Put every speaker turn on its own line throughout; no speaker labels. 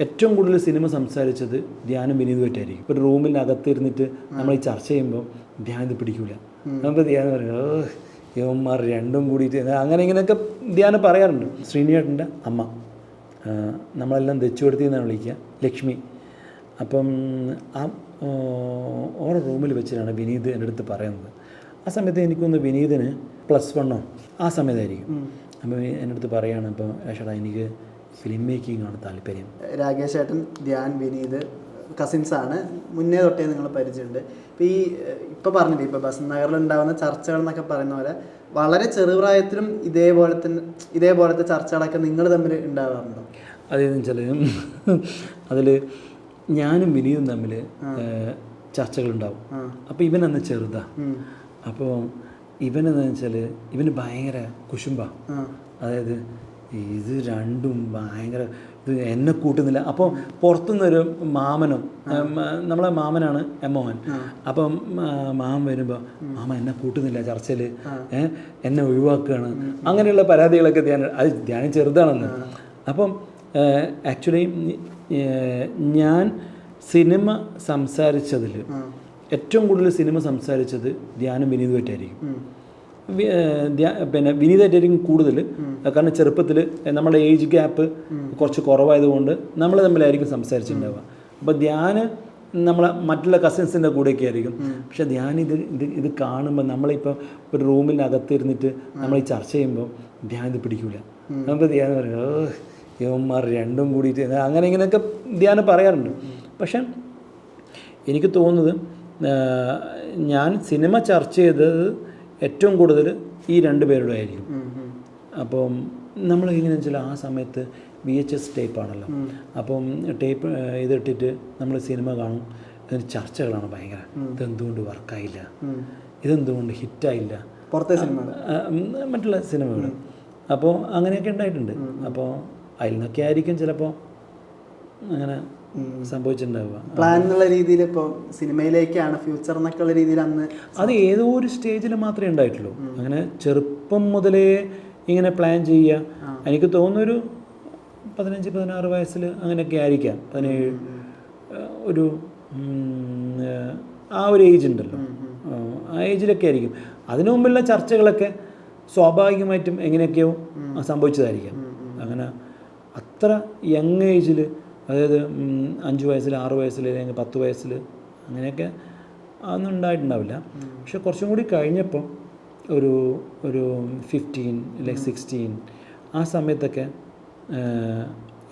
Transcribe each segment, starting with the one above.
ഏറ്റവും കൂടുതൽ സിനിമ സംസാരിച്ചത് ധ്യാനം വിനീതുമായിട്ടായിരിക്കും ഒരു റൂമിനകത്ത് ഇരുന്നിട്ട് നമ്മൾ ഈ ചർച്ച ചെയ്യുമ്പോൾ ധ്യാനം ഇത് പിടിക്കൂല. നമുക്ക് ധ്യാനം പറയും. ഓ യവന്മാർ രണ്ടും കൂടിയിട്ട് അങ്ങനെ ഇങ്ങനെയൊക്കെ ധ്യാനം പറയാറുണ്ട്. ശ്രീനിയേട്ടന്റെ അമ്മ. നമ്മളെല്ലാം ദച്ചുകൊടുത്തി എന്നാണ് വിളിക്കുക. ലക്ഷ്മി. അപ്പം ആ ഓരോ റൂമിൽ വെച്ചിട്ടാണ് വിനീത് എന്റെ അടുത്ത് പറയുന്നത്. ആ സമയത്ത് എനിക്കൊന്ന് വിനീതിന് പ്ലസ് വണ്ണോ ആ സമയത്തായിരിക്കും. അപ്പം എന്റെ അടുത്ത് പറയുകയാണ് അപ്പോൾ ഏഷടാ എനിക്ക് ഫിലിം മേക്കിംഗ് ആണ് താല്പര്യം.
രാകേഷ് ഏട്ടൻ ധ്യാൻ വിനീത് കസിൻസ് ആണ് മുന്നേ തൊട്ടേ നിങ്ങൾ പരിചയമുണ്ട്. ഇപ്പോൾ ഈ ഇപ്പോൾ പറഞ്ഞില്ലേ ഇപ്പോൾ ബസ് നഗറിൽ ഉണ്ടാകുന്ന ചർച്ചകൾ എന്നൊക്കെ പറയുന്ന പോലെ വളരെ ചെറുപ്രായത്തിലും ഇതേപോലെ തന്നെ ഇതേപോലത്തെ ചർച്ചകളൊക്കെ നിങ്ങൾ തമ്മിൽ ഉണ്ടാകാറുണ്ടോ
അതെന്ന് വെച്ചാൽ അതിൽ ഞാനും വിനീതും തമ്മിൽ ചർച്ചകളുണ്ടാവും. അപ്പോൾ ഇവൻ അന്ന് ചെറുതാ. അപ്പോൾ ഇവനെന്ന് വെച്ചാൽ ഇവന് ഭയങ്കര കുശുമ്പ. അതായത് ഇത് രണ്ടും ഭയങ്കര ഇത് എന്നെ കൂട്ടുന്നില്ല. അപ്പോൾ പുറത്തുനിന്നൊരു മാമനും നമ്മളെ മാമനാണ് എം മോഹൻ അപ്പം മാമൻ വരുമ്പോൾ മാമ എന്നെ കൂട്ടുന്നില്ല ചർച്ചയിൽ എന്നെ ഒഴിവാക്കുകയാണ് അങ്ങനെയുള്ള പരാതികളൊക്കെ ധ്യാനം അത് ധ്യാനം ചെറുതാണെന്ന്. അപ്പം ആക്ച്വലി ഞാൻ സിനിമ സംസാരിച്ചതിൽ ഏറ്റവും കൂടുതൽ സിനിമ സംസാരിച്ചത് ധ്യാനം വിനീതുമായിട്ടായിരിക്കും പിന്നെ വിനീതായിട്ടായിരിക്കും കൂടുതൽ കാരണം ചെറുപ്പത്തിൽ നമ്മുടെ ഏജ് ഗ്യാപ്പ് കുറച്ച് കുറവായതുകൊണ്ട് നമ്മൾ തമ്മിലായിരിക്കും സംസാരിച്ചിട്ടുണ്ടാവുക. അപ്പോൾ ധ്യാന് നമ്മളെ മറ്റുള്ള കസിൻസിന്റെ കൂടെയൊക്കെ ആയിരിക്കും. പക്ഷേ ധ്യാൻ ഇത് ഇത് ഇത് കാണുമ്പോൾ നമ്മളിപ്പോൾ ഒരു റൂമിനകത്ത് ഇരുന്നിട്ട് നമ്മൾ ഈ ചർച്ച ചെയ്യുമ്പോൾ ധ്യാൻ ഇത് പിടിക്കൂല. നമുക്ക് ധ്യാൻ പറയും ഓ യവന്മാർ രണ്ടും കൂടിയിട്ട് അങ്ങനെ ഇങ്ങനെയൊക്കെ ധ്യാനം പറയാറുണ്ട്. പക്ഷെ എനിക്ക് തോന്നുന്നത് ഞാൻ സിനിമ ചർച്ച ചെയ്തത് ഏറ്റവും കൂടുതൽ ഈ രണ്ട് പേരുടെ ആയിരിക്കും. അപ്പം നമ്മൾ എങ്ങനെയാണെന്ന് വെച്ചാൽ ആ സമയത്ത് വി എച്ച് എസ് ടേപ്പാണല്ലോ അപ്പം ടേപ്പ് ഇതിട്ടിട്ട് നമ്മൾ സിനിമ കാണും. അതിന് ചർച്ചകളാണ് ഭയങ്കര. ഇതെന്തുകൊണ്ട് വർക്കായില്ല. ഇതെന്തുകൊണ്ട് ഹിറ്റായില്ല
പുറത്തെ സിനിമ
മറ്റുള്ള സിനിമകൾ. അപ്പോൾ അങ്ങനെയൊക്കെ ഉണ്ടായിട്ടുണ്ട്. അപ്പോൾ അതിൽ നിന്നൊക്കെ ആയിരിക്കും ചിലപ്പോൾ അങ്ങനെ സംഭവിച്ചിട്ടുണ്ടാവുക.
പ്ലാൻ എന്നുള്ള രീതിയിൽ ഇപ്പോൾ സിനിമയിലേക്കാണ് ഫ്യൂച്ചർ എന്നൊക്കെ ഉള്ള രീതിയിൽ അന്ന്
അത് ഏതോ ഒരു സ്റ്റേജിൽ മാത്രമേ ഉണ്ടായിട്ടുള്ളൂ. അങ്ങനെ ചെറുപ്പം മുതലേ ഇങ്ങനെ പ്ലാൻ ചെയ്യുക. എനിക്ക് തോന്നുന്നൊരു പതിനഞ്ച് പതിനാറ് വയസ്സിൽ അങ്ങനെയൊക്കെ ആയിരിക്കാം. പതിനേഴ് ഒരു ആ ഒരു ഏജ് ഉണ്ടല്ലോ. ആ ഏജിലൊക്കെ ആയിരിക്കും. അതിനു മുമ്പുള്ള ചർച്ചകളൊക്കെ സ്വാഭാവികമായിട്ടും എങ്ങനെയൊക്കെയോ സംഭവിച്ചതായിരിക്കാം. അങ്ങനെ അത്ര യങ് ഏജിൽ അതായത് അഞ്ച് വയസ്സിൽ ആറ് വയസ്സിൽ അല്ലെങ്കിൽ പത്ത് വയസ്സിൽ അങ്ങനെയൊക്കെ അതൊന്നും ഉണ്ടായിട്ടുണ്ടാവില്ല. പക്ഷെ കുറച്ചും കൂടി കഴിഞ്ഞപ്പം ഒരു ഒരു ഫിഫ്റ്റീൻ അല്ലെങ്കിൽ സിക്സ്റ്റീൻ ആ സമയത്തൊക്കെ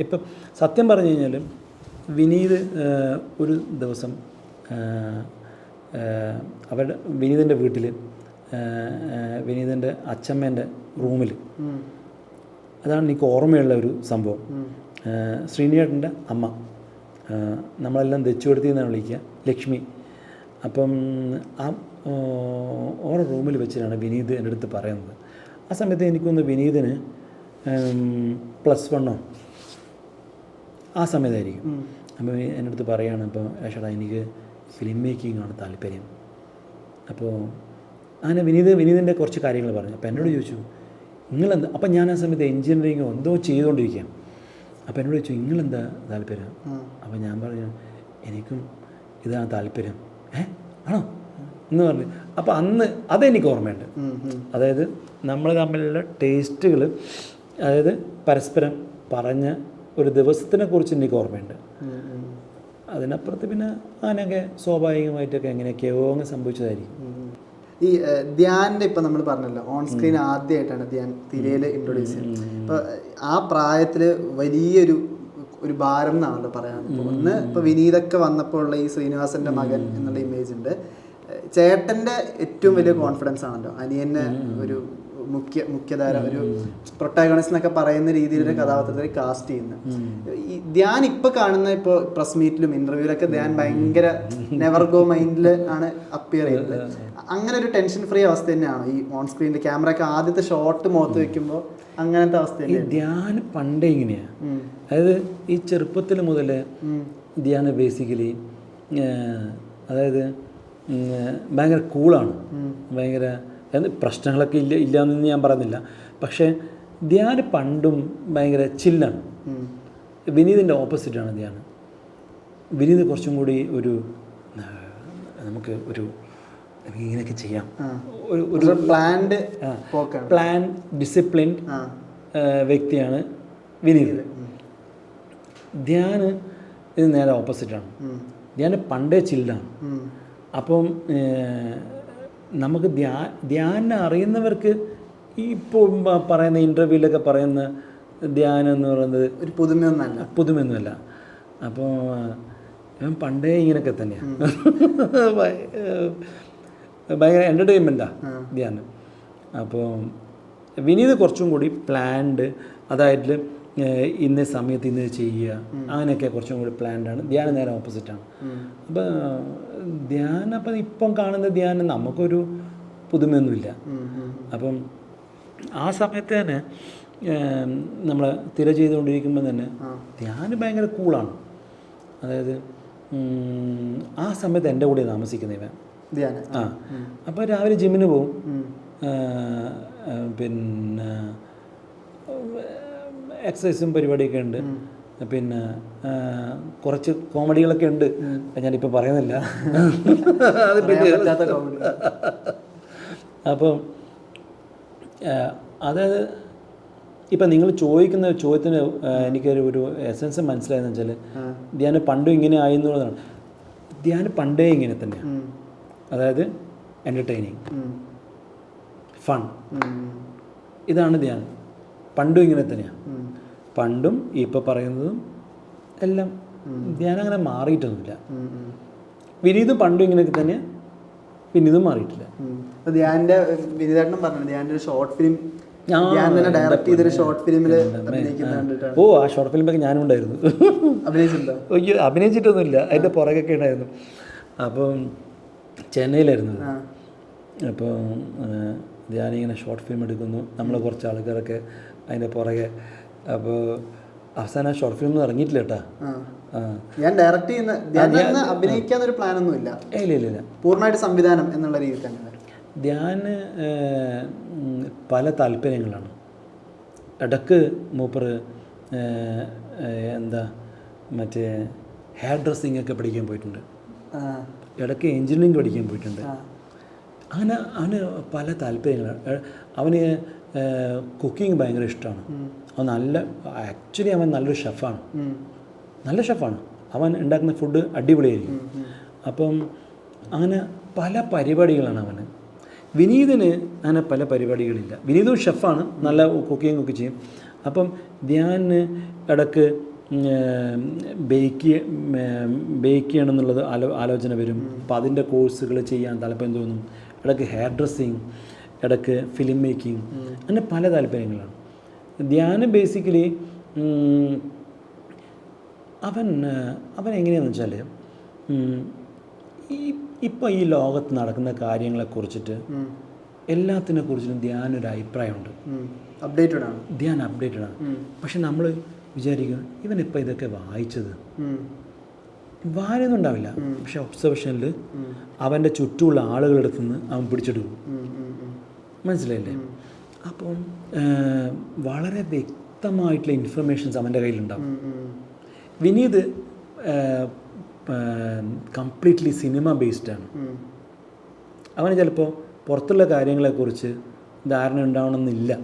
ഇപ്പം സത്യം പറഞ്ഞു കഴിഞ്ഞാൽ വിനീത് ഒരു ദിവസം അവരുടെ വിനീതിന്റെ വീട്ടിൽ വിനീതിന്റെ അച്ഛമ്മേന്റെ റൂമിൽ. അതാണ് എനിക്ക് ഓർമ്മയുള്ള ഒരു സംഭവം. ശ്രീനിയേട്ടന്റെ അമ്മ. നമ്മളെല്ലാം ദച്ചുകൊടുത്തി എന്നാണ് വിളിക്കുക. ലക്ഷ്മി. അപ്പം ആ ഓരോ റൂമിൽ വെച്ചിട്ടാണ് വിനീത് എന്റെ അടുത്ത് പറയുന്നത്. ആ സമയത്ത് എനിക്കൊന്ന് വിനീതിന് പ്ലസ് വണ്ണോ? ആ സമയത്തായിരിക്കും. അപ്പം എന്റെ അടുത്ത് പറയുകയാണ് അപ്പോൾ ഏഷടാ എനിക്ക് ഫിലിം മേക്കിംഗ് ആണ് താല്പര്യം. അപ്പോൾ അങ്ങനെ വിനീത് വിനീതിന്റെ കുറച്ച് കാര്യങ്ങൾ പറഞ്ഞു. അപ്പോൾ എന്നോട് ചോദിച്ചു നിങ്ങളെന്താ അപ്പം ഞാൻ ആ സമയത്ത് എൻജിനീയറിങ്ങോ എന്തോ ചെയ്തുകൊണ്ടിരിക്കാം അപ്പോൾ എന്നോട് ചോദിച്ചു നിങ്ങളെന്താ താല്പര്യം? അപ്പോൾ ഞാൻ പറഞ്ഞു എനിക്കും ഇതാണ് താല്പര്യം. ഏ? ആണോ? എന്ന് പറഞ്ഞു. അപ്പോൾ അന്ന് അതെനിക്ക് ഓർമ്മയുണ്ട്. അതായത് നമ്മൾ തമ്മിലുള്ള ടേസ്റ്റുകൾ അതായത് പരസ്പരം പറഞ്ഞ ഒരു ദിവസത്തിനെ കുറിച്ച് എനിക്ക് ഓർമ്മയുണ്ട്. അതിനപ്പുറത്ത് പിന്നെ അങ്ങനെയൊക്കെ സ്വാഭാവികമായിട്ടൊക്കെ എങ്ങനെയൊക്കെയോ അങ്ങ് സംഭവിച്ചതായിരിക്കും.
ഈ ധ്യാനിന്റെ ഇപ്പൊ നമ്മൾ പറഞ്ഞല്ലോ ഓൺ സ്ക്രീൻ ആദ്യമായിട്ടാണ് ധ്യാൻ തിരയിൽ ഇൻട്രൊഡ്യൂസ് ചെയ്യുന്നത്. അപ്പൊ ആ പ്രായത്തിൽ വലിയൊരു ഒരു ഭാരം എന്നാണല്ലോ പറയാൻ. ഇപ്പൊ ഒന്ന് ഇപ്പൊ വിനീതൊക്കെ വന്നപ്പോൾ ഉള്ള ഈ ശ്രീനിവാസന്റെ മകൻ എന്നുള്ള ഇമേജ് ഉണ്ട്. ചേട്ടന്റെ ഏറ്റവും വലിയ കോൺഫിഡൻസ് ആണല്ലോ. അനിയനെ ഒരു മുഖ്യ മുഖ്യധാര ഒരു പ്രൊട്ടാഗണിസ്റ്റ് എന്നൊക്കെ പറയുന്ന രീതിയിലൊരു കഥാപാത്രത്തെ കാസ്റ്റ് ചെയ്യുന്നു. ഈ ധ്യാൻ ഇപ്പൊ കാണുന്ന ഇപ്പോൾ പ്രസ് മീറ്റിലും ഇന്റർവ്യൂലൊക്കെ ധ്യാൻ ഭയങ്കര നെവർ ഗോ മൈൻഡിൽ ആണ് അപ്പിയർ ചെയ്യുന്നത്. അങ്ങനെ ഒരു ടെൻഷൻ ഫ്രീ അവസ്ഥ തന്നെയാണ്. ഈ ഓൺ സ്ക്രീനിൽ ക്യാമറ ഒക്കെ ആദ്യത്തെ ഷോട്ട് മുഖത്ത് വെക്കുമ്പോൾ അങ്ങനത്തെ അവസ്ഥ
ഈ ധ്യാനം പണ്ടേ ഇങ്ങനെയാണ് അതായത് ഈ ചെറുപ്പത്തിൽ മുതൽ ധ്യാനം ബേസിക്കലി അതായത് ഭയങ്കര കൂളാണ് ഭയങ്കര പ്രശ്നങ്ങളൊക്കെ ഇല്ല ഇല്ല എന്ന് ഞാൻ പറയുന്നില്ല. പക്ഷേ ധ്യാനം പണ്ടും ഭയങ്കര ചില്ലാണ് വിനീതിന്റെ ഓപ്പോസിറ്റാണ് ധ്യാനം വിനീത് കുറച്ചും കൂടി ഒരു നമുക്ക് ഒരു നമുക്ക് ഇങ്ങനെയൊക്കെ ചെയ്യാം. ഒരു ഒരു
പ്ലാൻഡ്
പ്ലാൻ ഡിസിപ്ലിൻ വ്യക്തിയാണ് വിനീത്. ധ്യാന് ഇത് നേരെ ഓപ്പോസിറ്റാണ്. ധ്യാന് പണ്ടേ ചില്ലാണ്. അപ്പം നമുക്ക് ധ്യാ ധ്യാനം അറിയുന്നവർക്ക് ഇപ്പോൾ പറയുന്ന ഇന്റർവ്യൂവിലൊക്കെ പറയുന്ന ധ്യാനം എന്ന് പറയുന്നത്
ഒരു പുതുമയൊന്നല്ല.
പുതുമയൊന്നുമല്ല. അപ്പോൾ ഞാൻ പണ്ടേ ഇങ്ങനെയൊക്കെ തന്നെയാണ് ഭയങ്കര
എന്റർടൈൻമെന്റാണ്.
ധ്യാനം. അപ്പോൾ വിനീത് കുറച്ചും കൂടി പ്ലാൻഡ് അതായത് ഇന്ന സമയത്ത് ഇന്ന് ചെയ്യുക അങ്ങനെയൊക്കെ കുറച്ചും കൂടി പ്ലാൻഡാണ് ധ്യാനം നേരെ ഓപ്പോസിറ്റാണ്. അപ്പോൾ ധ്യാനം അപ്പം ഇപ്പം കാണുന്ന ധ്യാനം നമുക്കൊരു പുതുമയൊന്നുമില്ല. അപ്പം ആ സമയത്ത് തന്നെ നമ്മൾ തിര ചെയ്തുകൊണ്ടിരിക്കുമ്പോൾ തന്നെ ധ്യാനം ഭയങ്കര കൂളാണ് അതായത് ആ സമയത്ത് എന്റെ കൂടെ താമസിക്കുന്ന ഇവൻ.
ധ്യാനം.
ആ. അപ്പോൾ രാവിലെ ജിമ്മിന് പോവും. പിന്നെ എക്സസൈസും പരിപാടിയൊക്കെ ഉണ്ട്. പിന്നെ കുറച്ച് കോമഡികളൊക്കെ ഉണ്ട്. ഞാനിപ്പോൾ പറയുന്നില്ല. അത്
പിന്നെ.
അപ്പം അതായത് ഇപ്പം നിങ്ങൾ ചോദിക്കുന്ന ചോദ്യത്തിന് എനിക്കൊരു ഒരു എസൻസ് മനസ്സിലായെന്ന് വെച്ചാൽ. ധ്യാനം പണ്ടും ഇങ്ങനെ ആയി എന്നുള്ളതാണ്. ധ്യാനം പണ്ടേ ഇങ്ങനെ തന്നെയാണ്. അതായത്
എന്റർടൈനിങ്
ഫൺ ഇതാണ് ധ്യാനം. പണ്ടും ഇങ്ങനെ തന്നെയാണ് പണ്ടും ഇപ്പോൾ പറയുന്നതും എല്ലാം ധ്യാനം അങ്ങനെ മാറിയിട്ടൊന്നുമില്ല. വിനീതും പണ്ടും ഇങ്ങനെയൊക്കെ തന്നെ വിനീതും മാറിയിട്ടില്ല.
ധ്യാനിന്റെ ഇപ്പൊ വിനിതേട്ടനും പറഞ്ഞു ധ്യാനിന്റെ ഒരു ഷോർട്ട് ഫിലിം ചെയ്തൊരു
എന്റെ
ഷോർട്ട് ഫിലിമിൽ
ഓ ആ ഷോർട്ട് ഫിലിമൊക്കെ ഞാനും ഉണ്ടായിരുന്നു.
അഭിനയിച്ചിട്ടുണ്ടോ?
അയ്യോ അഭിനയിച്ചിട്ടൊന്നുമില്ല. അതിന്റെ പുറകൊക്കെ ഉണ്ടായിരുന്നു. അപ്പം ചെന്നൈയിലായിരുന്നു. അപ്പോൾ ഞാനിങ്ങനെ ഷോർട്ട് ഫിലിം എടുക്കുന്നു. നമ്മൾ കുറച്ച് ആൾക്കാരൊക്കെ അതിന്റെ പുറകെ. അപ്പോൾ അവസാനം ആ ഷോർട്ട് ഫിലിം ഒന്നും ഇറങ്ങിയിട്ടില്ല കേട്ടാ.
ഞാൻ ഡയറക്റ്റ് ചെയ്യുന്ന ധ്യാൻ തന്നെ പ്ലാൻ ഒന്നും ഇല്ല.
ഇല്ല ഇല്ല ഇല്ല.
പൂർണമായിട്ട് സംവിധാനം എന്നുള്ള രീതിയിൽ തന്നെ
ധ്യാന് പല താല്പര്യങ്ങളാണ്. ഇടയ്ക്ക് മൂപ്പർ എന്താ മറ്റേ ഹെയർ ഡ്രസ്സിങ് ഒക്കെ പഠിക്കാൻ പോയിട്ടുണ്ട്. ഇടയ്ക്ക് എഞ്ചിനീയറിംഗ് പഠിക്കാൻ പോയിട്ടുണ്ട്. അങ്ങനെ അവന് പല താല്പര്യങ്ങളാണ് അവന് കുക്കിംഗ് ഭയങ്കര ഇഷ്ടമാണ് അവൻ നല്ല ആക്ച്വലി അവൻ നല്ലൊരു ഷെഫാണ്. നല്ല ഷെഫാണ്. അവൻ ഉണ്ടാക്കുന്ന ഫുഡ് അടിപൊളിയായിരിക്കും. അപ്പം അങ്ങനെ പല പരിപാടികളാണ് അവന്. വിനീതിന് അങ്ങനെ പല പരിപാടികളില്ല. വിനീതും ഷെഫാണ്. നല്ല കുക്കിംഗ് ഒക്കെ ചെയ്യും. അപ്പം ധ്യാന് ഇടയ്ക്ക് ബേക്ക് ബേക്ക് ചെയ്യണം എന്നുള്ളത് ആലോ ആലോചന വരും. അപ്പോൾ അതിന്റെ കോഴ്സുകൾ ചെയ്യാൻ താല്പര്യം തോന്നും. ഇടയ്ക്ക് ഹെയർ ഡ്രസ്സിങ് ഇടയ്ക്ക് ഫിലിം മേക്കിംഗ് അങ്ങനെ പല താല്പര്യങ്ങളാണ്. ധ്യാനം ബേസിക്കലി അവൻ അവൻ എങ്ങനെയാണെന്ന് വെച്ചാൽ ഈ ഇപ്പോൾ ഈ ലോകത്ത് നടക്കുന്ന കാര്യങ്ങളെ
കുറിച്ചിട്ട്
എല്ലാത്തിനെ കുറിച്ചിട്ടും ധ്യാനൊരു അഭിപ്രായമുണ്ട്.
അപ്ഡേറ്റഡ് ആണ്
ധ്യാൻ അപ്ഡേറ്റഡ് ആണ്. പക്ഷെ നമ്മൾ വിചാരിക്കും ഇവനിപ്പോൾ ഇതൊക്കെ വായിച്ചത്. ഉണ്ടാവില്ല പക്ഷെ ഒബ്സർവേഷനിൽ അവന്റെ ചുറ്റുമുള്ള ആളുകളെടുത്ത് നിന്ന് അവൻ പിടിച്ചെടുക്കും. മനസ്സിലായില്ലേ? അപ്പം വളരെ വ്യക്തമായിട്ടുള്ള ഇൻഫർമേഷൻസ് അവന്റെ കയ്യിലുണ്ടാവും. വിനീത് കംപ്ലീറ്റ്ലി സിനിമ ബേസ്ഡാണ്.
ആണ്
അവന് ചിലപ്പോൾ പുറത്തുള്ള കാര്യങ്ങളെക്കുറിച്ച് ധാരണ ഉണ്ടാവണമെന്നില്ല.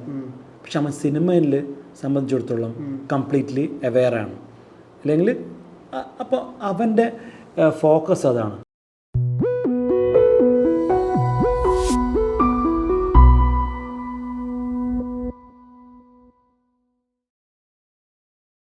പക്ഷെ അവൻ സിനിമയിൽ സംബന്ധിച്ചിടത്തോളം കംപ്ലീറ്റ്ലി അവെയറാണ് അല്ലെങ്കിൽ അപ്പോൾ അവന്റെ ഫോക്കസ് അതാണ്.